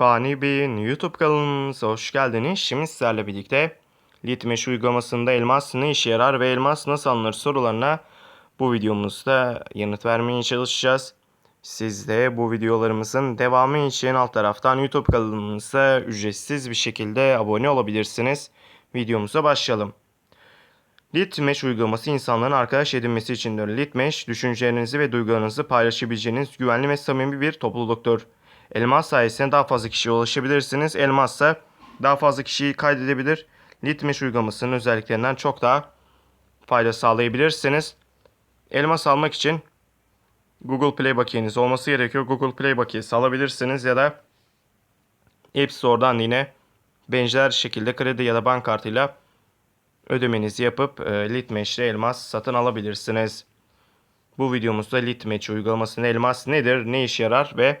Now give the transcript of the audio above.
Fani Bey'in YouTube kanalımıza hoş geldiniz. Şimdi sizlerle birlikte Litmeş uygulamasında elmas ne işe yarar ve elmas nasıl alınır sorularına bu videomuzda yanıt vermeye çalışacağız. Siz de bu videolarımızın devamı için alt taraftan YouTube kanalımıza ücretsiz bir şekilde abone olabilirsiniz. Videomuza başlayalım. Litmesh uygulaması insanların arkadaş edinmesi içindir. Litmesh, düşüncelerinizi ve duygularınızı paylaşabileceğiniz güvenli ve samimi bir topluluktur. Elmas sayesinde daha fazla kişiye ulaşabilirsiniz. Elmazsa daha fazla kişiyi kaydedebilir. Litmesh uygulamasının özelliklerinden çok daha fayda sağlayabilirsiniz. Elmas almak için Google Play bakiyeniz olması gerekiyor. Google Play bakiyesi alabilirsiniz ya da App Store'dan yine benzer şekilde kredi ya da bank kartıyla ödemenizi yapıp e, ile elmas satın alabilirsiniz. Bu videomuzda Litmatch uygulamasının elmas nedir, ne işe yarar ve